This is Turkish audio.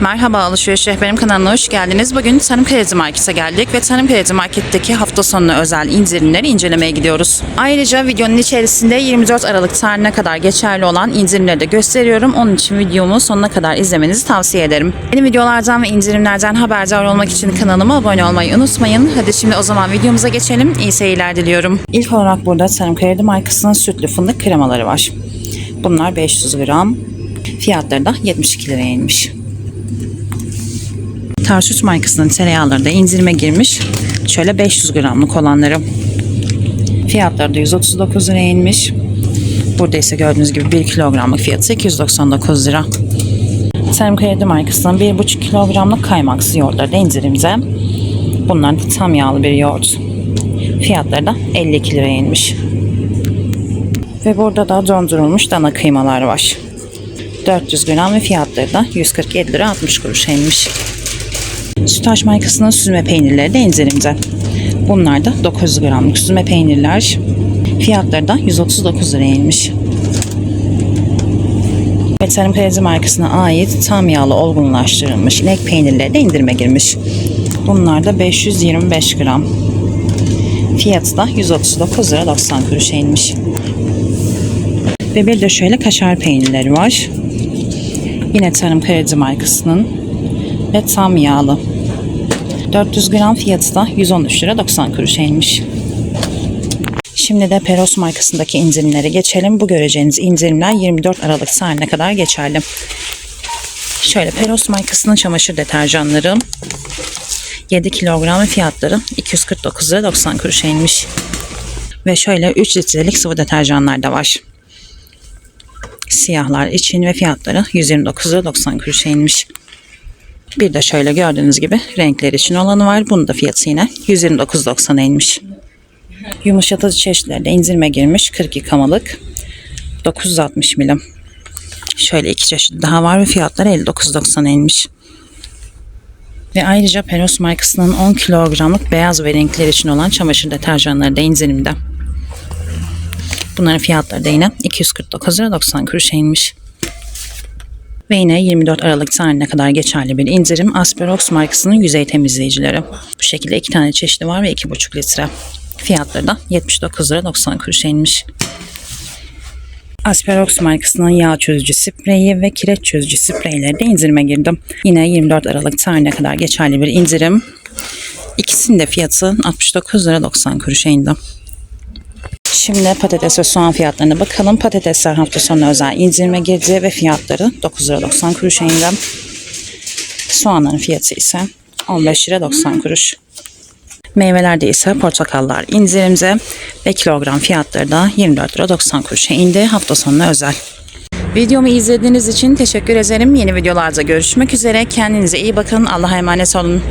Merhaba Alışveriş Rehberim kanalına hoş geldiniz. Bugün Tarım Kredi Market'e geldik ve Tarım Kredi Market'teki hafta sonu özel indirimleri incelemeye gidiyoruz. Ayrıca videonun içerisinde 24 Aralık tarihine kadar geçerli olan indirimleri de gösteriyorum. Onun için videomu sonuna kadar izlemenizi tavsiye ederim. Yeni videolardan ve indirimlerden haberdar olmak için kanalıma abone olmayı unutmayın. Hadi şimdi o zaman videomuza geçelim. İyi seyirler diliyorum. İlk olarak burada Tarım Kredi markasının sütlü fındık kremaları var. Bunlar 500 gram. Fiyatları da 72 liraya inmiş. Tarsus markasının tereyağları da indirime girmiş. Şöyle 500 gramlık olanları. Fiyatları da 139 liraya inmiş. Burada ise gördüğünüz gibi 1 kilogramlık fiyatı 299 lira. Tarım Kredi markasının 1,5 kilogramlık kaymaksız yoğurtları da indirimde. Bunlar da tam yağlı bir yoğurt. Fiyatları da 52 liraya inmiş. Ve burada da dondurulmuş dana kıymalar var. 400 gram ve fiyatları da 147 lira 60 kuruş inmiş. Sütaş markasının süzme peynirleri de indirimde. Bunlar da 900 gramlık süzme peynirler. Fiyatları da 139 liraya inmiş. Ve Tarım Kredi markasına ait tam yağlı olgunlaştırılmış inek peynirleri de indirime girmiş. Bunlar da 525 gram. Fiyatı da 139 lira 90 kuruşa inmiş. Ve bir de şöyle kaşar peynirleri var. Yine Tarım Kredi markasının ve tam yağlı. 400 gram fiyatı da 113 lira 90 kuruşa inmiş. Şimdi de Peros markasındaki indirimlere geçelim. Bu göreceğiniz indirimler 24 Aralık tarihine kadar geçerli. Şöyle Peros markasının çamaşır deterjanları 7 kilogram fiyatları 249 lira 90 kuruşa inmiş. Ve şöyle 3 litrelik sıvı deterjanlar da var. Siyahlar için ve fiyatları 129 lira 90 kuruşa inmiş. Bir de şöyle gördüğünüz gibi renkler için olanı var. Bunun da fiyatı yine 129.90'a inmiş. Yumuşatıcı çeşitleri de indirime girmiş. 40 yıkamalık. 960 milim. Şöyle iki çeşit daha var ve fiyatları 59.90'a inmiş. Ve ayrıca Peros markasının 10 kilogramlık beyaz ve renkler için olan çamaşır deterjanları da indirimde. Bunların fiyatları da yine 249 lira 90 kuruşa inmiş. Ve yine 24 Aralık tarihine kadar geçerli bir indirim Asperox markasının yüzey temizleyicileri. Bu şekilde iki tane çeşidi var ve 2,5 litre. Fiyatları da 79 lira 90 kuruşa inmiş. Asperox markasının yağ çözücü spreyi ve kireç çözücü spreyleri de indirime girdi. Yine 24 Aralık tarihine kadar geçerli bir indirim. İkisinin de fiyatı 69 lira 90 kuruşa indi. Şimdi patates ve soğan fiyatlarına bakalım. Patatesler hafta sonu özel indirime girdi ve fiyatları 9 lira 90 kuruşa indi. Soğanların fiyatı ise 15 lira 90 kuruş. Meyvelerde ise portakallar indirimde ve kilogram fiyatları da 24 lira 90 kuruşa indi hafta sonuna özel. Videomu izlediğiniz için teşekkür ederim. Yeni videolarda görüşmek üzere. Kendinize iyi bakın. Allah'a emanet olun.